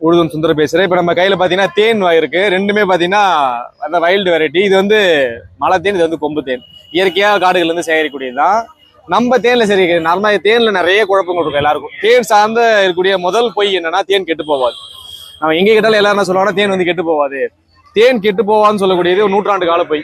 உழுதும் சுந்தர பேசுகிறேன் இப்போ நம்ம கையில் பார்த்தீங்கன்னா தேன் வகை இருக்கு ரெண்டுமே பார்த்தீங்கன்னா அந்த வைல்டு வெரைட்டி இது வந்து மலை தேன் இது வந்து கொம்பு தேன். இயற்கையாக காடுகள்லேருந்து இருந்து நம்ம தேனில் சரி நார்மலாக தேனில் நிறைய குழப்பங்கள் இருக்கும் எல்லாருக்கும். தேன் சார்ந்த இருக்கக்கூடிய முதல் பொய் என்னன்னா தேன் கெட்டு போவாது நம்ம எங்கே கேட்டாலும் எல்லாரும் என்ன சொல்லுவாங்கன்னா தேன் வந்து கெட்டு போகாது. தேன் கெட்டு போவான்னு சொல்லக்கூடியது ஒரு நூற்றாண்டு கால பொய்.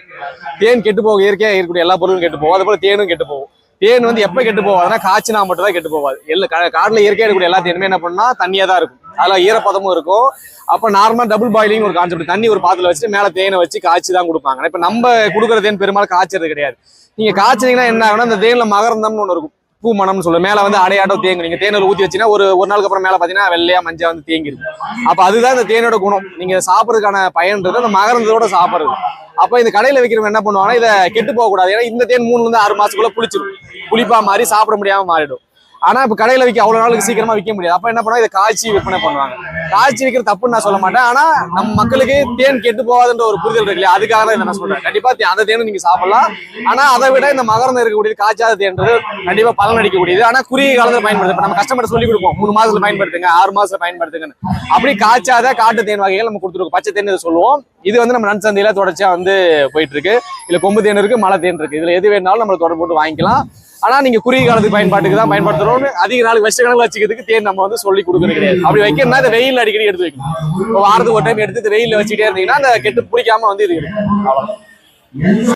தேன் கெட்டு போக இயற்கையாக இருக்கக்கூடிய எல்லா பொருளும் கெட்டு போகும். அதே போல் தேனும் கெட்டு போகும். தேன் வந்து எப்ப கெட்டு போவாதுன்னா காய்ச்சினா மட்டும் தான் கெட்டு போவாது. எல்லாம் காட்டில் இயற்கையாக இயற்கையா இருக்கக்கூடிய எல்லா தேனுமே என்ன பண்ணா தண்ணியா தான் இருக்கும். அதுல ஈரப்பதமும் இருக்கும். அப்ப நார்மலா டபுள் பாயிலிங் ஒரு கான்செப்ட் தண்ணி ஒரு பாத்துல வச்சுட்டு மேல தேனை வச்சு காய்ச்சி தான் கொடுப்பாங்க. இப்ப நம்ம கொடுக்குற தேன் பெரும்பாலும் காய்ச்சறது கிடையாது. நீங்க காய்ச்சினீங்கன்னா என்ன ஆகும்னா அந்த தேன்ல மகரந்தம்னு ஒண்ணு இருக்கும். பூ மணம்னு சொல்லுவோம் மேல வந்து அடையாட்டம் தேங்கும் நீங்க தேனில் ஊத்தி வச்சீங்கன்னா ஒரு ஒரு நாளுக்கு அப்புறம் மேல பாத்தீங்கன்னா வெள்ளையா மஞ்சள் வந்து தேங்கி அப்போ அப்ப அதுதான் இந்த தேனோட குணம். நீங்க சாப்பிட்றதுக்கான பயன்றது அந்த மகரந்தத்தோட சாப்பிடுறது. அப்ப இந்த கடையில வைக்கிறவங்க என்ன பண்ணுவாங்கன்னா இதை கெட்டு போக கூடாது ஏன்னா இந்த தேன் மூணுல இருந்து ஆறு மாசத்துக்குள்ள புளிச்சிடும் புளிப்பா மாறி சாப்பிட முடியாம மாறிடும். ஆனா இப்ப கடையில விற்க அவ்வளவு நாளுக்கு சீக்கிரமா விற்க முடியாது. அப்ப என்ன பண்ணுவாங்க? இதை காய்ச்சி விற்பனை பண்ணுவாங்க. காய்ச்சி விற்கிற தப்புன்னு நான் சொல்ல மாட்டேன். ஆனா நம்ம மக்களுக்கு தேன் கெட்டு போகாதுன்ற ஒரு புரிதல் இருக்கு இல்லையா? அதுக்காக தான் நான் சொல்றேன். கண்டிப்பா அந்த தேனும் நீங்க சாப்பிடலாம். ஆனா அதை விட இந்த மகரந்தம் இருக்கக்கூடியது காய்ச்சாத தேன்றது கண்டிப்பா பலன் அடிக்கக்கூடியது ஆனா குறுகிய காலத்துல பயன்படுது. இப்ப நம்ம கஸ்டமர் சொல்லி கொடுப்போம். மூணு மாசத்துல பயன்படுத்துங்க ஆறு மாசத்துல பயன்படுத்துங்கன்னு. அப்படி காய்ச்சாத காட்டு தேன் வகைகள் நம்ம கொடுத்துருக்கோம். பச்சை தேன் சொல்லுவோம். இது வந்து நம்ம நன்சந்தையில தொடர்ச்சியா வந்து போயிட்டு இருக்கு. இதுல கொம்பு தேன் இருக்கு மழை தேன் இருக்கு. இதுல எது வேணாலும் நம்ம தொடர்பு போட்டு வாங்கிக்கலாம். ஆனா நீங்க குறுகிய காலத்துக்கு பயன்பாட்டுக்கு தான் பயன்படுத்துறோம்னு அதிக நாளுக்கு வருஷ கணக்கு வச்சுக்கிறதுக்கு தேன் நம்ம வந்து சொல்லி கொடுக்கறது கிடையாது. அப்படி வைக்கணும்னா இந்த வெயில் அடிக்கடி எடுத்து வைக்கணும். இப்போ வாரத்துக்கு ஒரு டைம் எடுத்து வெயில வச்சுக்கிட்டே இருந்தீங்கன்னா அந்த கெட்டு பிடிக்காம வந்து இது இருக்கும்